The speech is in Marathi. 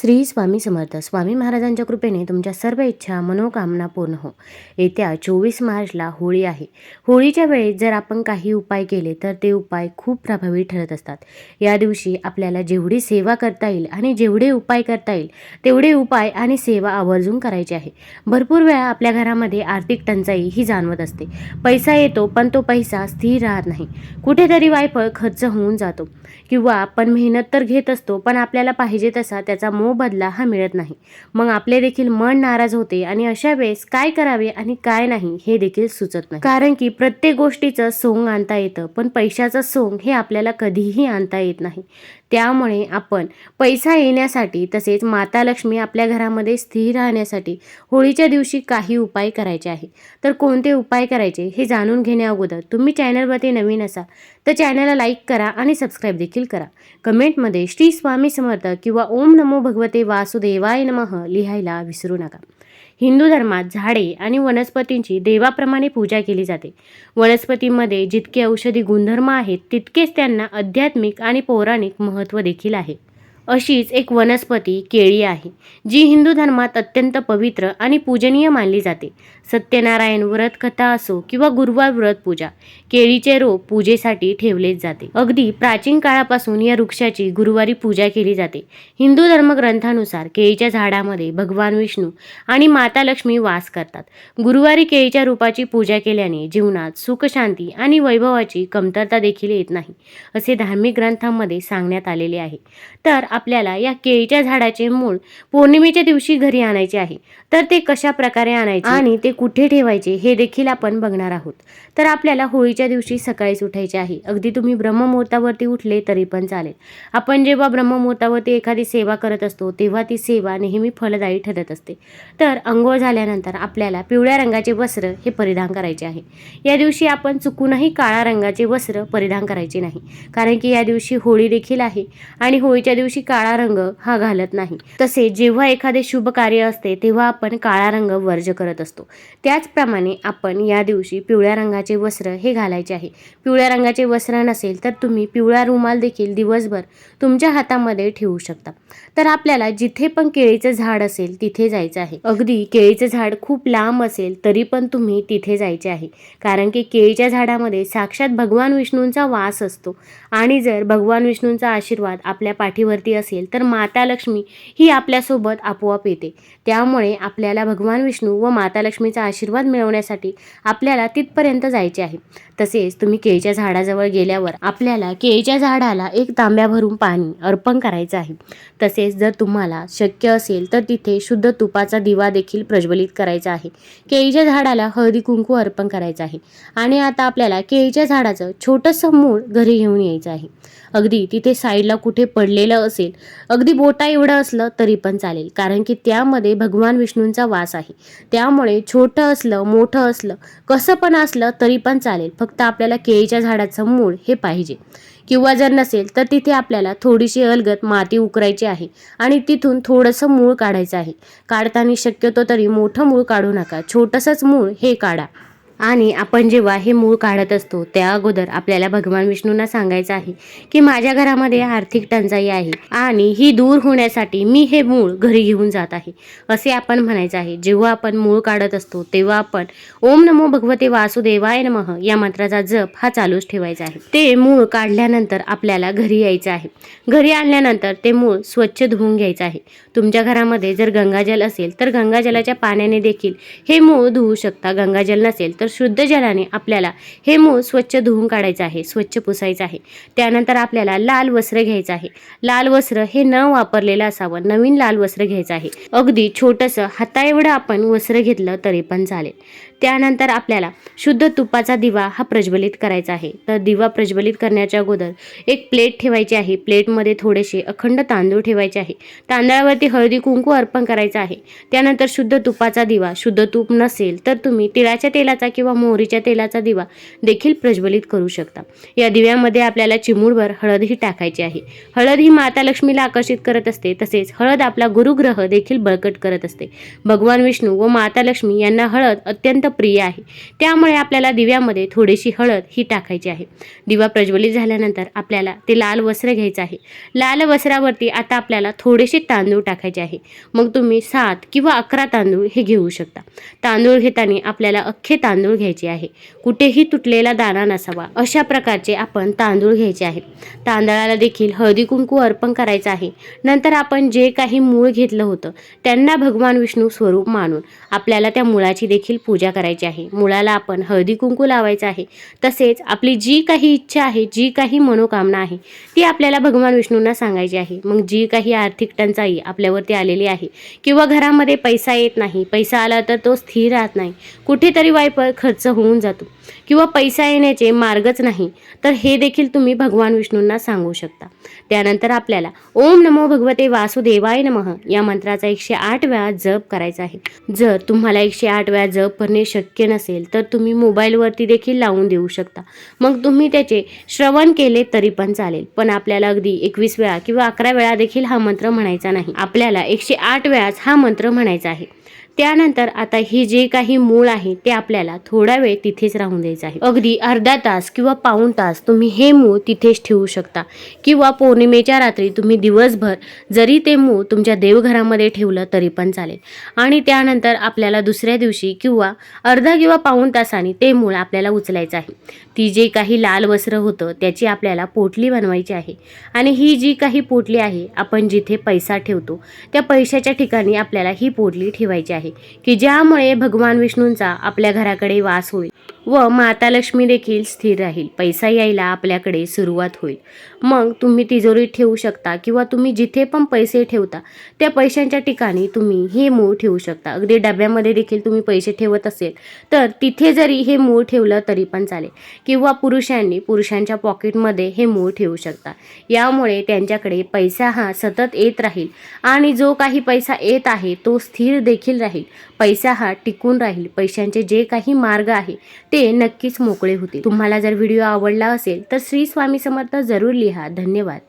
श्री स्वामी समर्थ. स्वामी महाराजांच्या कृपेने तुमच्या सर्व इच्छा मनोकामना पूर्ण हो. येत्या चोवीस मार्चला होळी आहे. होळीच्या वेळेत जर आपण काही उपाय केले तर ते उपाय खूप प्रभावी ठरत असतात. या दिवशी आपल्याला जेवढी सेवा करता येईल आणि जेवढे उपाय करता येईल तेवढे उपाय आणि सेवा आवर्जून करायची आहे. भरपूर वेळा आपल्या घरामध्ये आर्थिक टंचाई ही जाणवत असते. पैसा येतो पण तो पैसा स्थिर राहत नाही. कुठेतरी वायफळ खर्च होऊन जातो. किंवा आपण मेहनत तर घेत असतो पण आपल्याला पाहिजे तसा त्याचा मोबदला हा मिळत नाही. मग आपले देखील मन नाराज होते आणि अशा वेळेस काय करावे आणि काय नाही हे देखील सुचत नाही. कारण की प्रत्येक गोष्टीचं सोंग आणता येतं पण पैशाचं सोंग हे आपल्याला कधीही आणता येत नाही. त्यामुळे आपण पैसा येण्यासाठी तसेच माता लक्ष्मी आपल्या घरामध्ये स्थिर राहण्यासाठी होळीच्या दिवशी काही उपाय करायचे आहे. तर कोणते उपाय करायचे हे जाणून घेण्या अगोदर तुम्ही चॅनलवरती नवीन असाल तर चॅनलला लाईक करा आणि सबस्क्राईब देखील करा. कमेंटमध्ये श्री स्वामी समर्थ किंवा ओम नमो भगवते वासुदेवाय नमः लिहायला विसरू नका. हिंदू धर्मात झाडे आणि वनस्पतींची देवाप्रमाणे पूजा केली जाते. वनस्पतींमध्ये जितके औषधी गुणधर्म आहेत तितकेच त्यांना आध्यात्मिक आणि पौराणिक महत्त्व देखील आहे. अशीच एक वनस्पती केळी आहे जी हिंदू धर्मात अत्यंत पवित्र आणि पूजनीय मानली जाते. सत्यनारायण व्रत कथा असो किंवा गुरुवार व्रत पूजा केळीचे रोप पूजेसाठी ठेवलेच जाते. अगदी प्राचीन काळापासून या वृक्षाची गुरुवारी पूजा केली जाते. हिंदू धर्मग्रंथानुसार केळीच्या झाडामध्ये भगवान विष्णू आणि माता लक्ष्मी वास करतात. गुरुवारी केळीच्या रूपाची पूजा केल्याने जीवनात सुख शांती आणि वैभवाची कमतरता देखील येत नाही असे धार्मिक ग्रंथांमध्ये सांगण्यात आलेले आहे. तर आपल्याला या केळीच्या झाडाचे मूळ पौर्णिमेच्या दिवशी घरी आणायचे आहे. तर ते कशा प्रकारे आणायचे आणि ते कुठे ठेवायचे हे देखील आपण बघणार आहोत. तर आपल्याला होळीच्या दिवशी सकाळीच उठायचे आहे. अगदी तुम्ही ब्रह्ममुहूर्तावरती उठले तरी पण चालेल. आपण जेव्हा ब्रह्ममुहूर्तावरती एखादी सेवा करत असतो तेव्हा ती सेवा नेहमी फलदायी ठरत असते. तर अंघोळ झाल्यानंतर आपल्याला पिवळ्या रंगाचे वस्त्र हे परिधान करायचे आहे. या दिवशी आपण चुकूनही काळा रंगाचे वस्त्र परिधान करायचे नाही. कारण की या दिवशी होळी देखील आहे आणि होळीच्या दिवशी काळा रंग हा घालत नाही. तसे जेव्हा एखादे शुभ कार्य असते तेव्हा आपण काळा रंग वर्ज करत असतो. त्याचप्रमाणे आपण या दिवशी पिवळ्या रंगाचे वस्त्र हे घालायचे आहे. पिवळ्या रंगाचे वस्त्र नसेल तर तुम्ही पिवळा रुमाल देखील दिवसभर तुमच्या हातामध्ये ठेवू शकता. तर आपल्याला जिथे पण केळीचं झाड असेल तिथे जायचं आहे. अगदी केळीचं झाड खूप लांब असेल तरी पण तुम्ही तिथे जायचे आहे. कारण की केळीच्या झाडामध्ये साक्षात भगवान विष्णूंचा वास असतो. आणि जर भगवान विष्णूंचा आशीर्वाद आपल्या पाठीवरती असेल तर माता लक्ष्मी ही आपल्यासोबत आपोआप येते. त्यामुळे आपल्याला भगवान विष्णू व माता लक्ष्मीचा आशीर्वाद मिळवण्यासाठी आपल्याला तिथपर्यंत जायचे आहे. तसेच तुम्ही केळीच्या झाडाजवळ गेल्यावर आपल्याला केळीच्या झाडाला एक तांब्या भरून पाणी अर्पण करायचं आहे. तसेच जर तुम्हाला शक्य असेल तर तिथे शुद्ध तुपाचा दिवा देखील प्रज्वलित करायचा आहे. केळीच्या झाडाला हळदी कुंकू अर्पण करायचं आहे. आणि आता आपल्याला केळीच्या झाडाचं छोटंसं मूळ घरी घेऊन यायचं आहे. अगदी तिथे साईडला कुठे पडलेलं असेल अगदी बोटा एवढं असलं तरी पण चालेल. कारण की त्यामध्ये भगवान विष्णूंचा वास आहे. त्यामुळे छोटं असलं मोठं असलं कसं पण असलं तरी पण चालेल. फक्त आपल्याला केळीच्या झाडाचं मूळ हे पाहिजे. किंवा जर नसेल तर तिथे आपल्याला थोडीशी अलगत माती उकरायची आहे आणि तिथून थोडंसं मूळ काढायचं आहे. काढताना शक्यतो तरी मोठं मूळ काढू नका. छोटंसंच मूळ हे काढा. आणि आपण जेव्हा हे मूळ काढत असतो त्या अगोदर आपल्याला भगवान विष्णूंना सांगायचं आहे की माझ्या घरामध्ये आर्थिक टंचाई आहे आणि ही दूर होण्यासाठी मी हे मूळ घरी घेऊन जात आहे असे आपण म्हणायचं आहे. जेव्हा आपण मूळ काढत असतो तेव्हा आपण ओम नमो भगवते वासुदेवाय नमः या मंत्राचा जप हा चालूच ठेवायचा आहे. ते मूळ काढल्यानंतर आपल्याला घरी यायचं आहे. घरी आणल्यानंतर ते मूळ स्वच्छ धुवून घ्यायचं आहे. तुमच्या घरामध्ये जर गंगाजल असेल तर गंगाजलाच्या पाण्याने देखील हे मूळ धुवू शकता. गंगाजल नसेल तर शुद्ध जलाने आपल्याला हे मूळ स्वच्छ धुवून काढायचं आहे स्वच्छ पुसायचं आहे. त्यानंतर आपल्याला लाल वस्त्र घ्यायचं आहे. लाल वस्त्र हे न वापरलेलं असावं नवीन लाल वस्त्र घ्यायचं आहे. अगदी छोटंसं हाता एवढं आपण वस्त्र घेतलं तरी पण चालेल. त्यानंतर आपल्याला शुद्ध तुपाचा दिवा हा प्रज्वलित करायचा आहे. तर दिवा प्रज्वलित करण्याच्या अगोदर एक प्लेट ठेवायची आहे. प्लेटमध्ये थोडेसे अखंड तांदूळ ठेवायचे आहे. तांदळावरती हळदी कुंकू अर्पण करायचं आहे. त्यानंतर शुद्ध तुपाचा दिवा शुद्ध तूप नसेल तर तुम्ही तिळाच्या तेलाचा किंवा मोहरीच्या तेलाचा दिवा देखील प्रज्वलित करू शकता. या दिव्यामध्ये आपल्याला चिमूडभर हळदही टाकायची आहे. हळद ही माता लक्ष्मीला आकर्षित करत असते तसेच हळद आपला गुरुग्रह देखील बळकट करत असते. भगवान विष्णू व माता लक्ष्मी यांना हळद अत्यंत प्रिय आहे. त्यामुळे आपल्याला दिव्यामध्ये थोडीशी हळद ही टाकायची आहे. दिवा प्रज्वलित झाल्यानंतर आपल्याला ते लाल वस्त्र घ्यायचं आहे. लाल वस्त्रावरती आता आपल्याला थोडेसे तांदूळ टाकायचे आहे. मग तुम्ही सात किंवा अकरा तांदूळ हे घेऊ शकता. तांदूळ घेताना आपल्याला अख्खे तांदूळ घ्यायचे आहे. कुठेही तुटलेला दाणा नसावा. अशा प्रकारचे आपण तांदूळ घ्यायचे आहे तांदळाला देखील हळदी कुंकू अर्पण करायचं आहे. नंतर आपण जे काही मूळ घेतलं होतं त्यांना भगवान विष्णू स्वरूप मानून आपल्याला त्या मुळाची देखील पूजा करायची आहे. मुळाला आपण हळदी कुंकू लावायचं आहे. तसेच आपली जी काही इच्छा आहे जी काही मनोकामना आहे ती आपल्याला भगवान विष्णूंना सांगायची आहे. मग जी काही आर्थिक टंचाई आपल्यावरती आलेली आहे किंवा घरामध्ये पैसा येत नाही पैसा आला तर तो स्थिर राहत नाही. कुठेतरी वायपर खर्च होऊन जातो. किंवा पैसा येण्याचे मार्गच नाही. तर हे देखील तुम्ही भगवान विष्णूंना सांगू शकता. त्यानंतर आपल्याला ओम नमो भगवते वासुदेवाय नमः या मंत्राचा एकशे आठ वेळा जप करायचा आहे. जर तुम्हाला एकशे आठ वेळा जप करणे शक्य नसेल तर तुम्ही मोबाईलवरती देखील लावून देऊ शकता. मग तुम्ही त्याचे श्रवण केले तरी पण चालेल. पण आपल्याला अगदी एकवीस वेळा किंवा अकरा वेळा देखील हा मंत्र म्हणायचा नाही. आपल्याला एकशे आठ वेळाच हा मंत्र म्हणायचा आहे. त्यानंतर आता हे जे काही मूळ आहे ते आपल्याला थोडा वेळ तिथेच राहून द्यायचं आहे. अगदी अर्धा तास किंवा पाऊण तास तुम्ही हे मूळ तिथेच ठेवू शकता. किंवा पौर्णिमेच्या रात्री तुम्ही दिवसभर जरी ते मूळ तुमच्या देवघरामध्ये ठेवलं तरी पण चालेल. आणि त्यानंतर आपल्याला दुसऱ्या दिवशी किंवा अर्धा किंवा पाऊण तासाने ते मूळ आपल्याला उचलायचं आहे. ती जे काही लाल वस्त्र होतं त्याची आपल्याला पोटली बनवायची आहे. आणि ही जी काही पोटली आहे आपण जिथे पैसा ठेवतो त्या पैशाच्या ठिकाणी आपल्याला ही पोटली ठेवायची आहे. की ज्यामुळे भगवान विष्णूंचा आपल्या घराकडे वास होईल. व माता लक्ष्मी देखील स्थिर राहील. पैसा यायला आपल्याकडे सुरुवात होईल. मग तुम्ही तिजोरीत ठेवू शकता किंवा तुम्ही जिथे पण पैसे ठेवता त्या पैशांच्या ठिकाणी तुम्ही हे मूळ ठेवू शकता. अगदी डब्यामध्ये देखील तुम्ही पैसे ठेवत असेल तर तिथे जरी हे मूळ ठेवलं तरी पण चालेल. किंवा पुरुषांनी पुरुषांच्या पॉकेटमध्ये हे मूळ ठेवू शकता. यामुळे त्यांच्याकडे पैसा हा सतत येत राहील आणि जो काही पैसा येत आहे तो स्थिर देखील राहील. पैसा हा टिकून राहील. पैशांचे जे काही मार्ग आहे ते नक्कीच मोकळे होतील. तुम्हाला जर व्हिडिओ आवडला असेल तर श्री स्वामी समर्थ जरूर लिहा. धन्यवाद.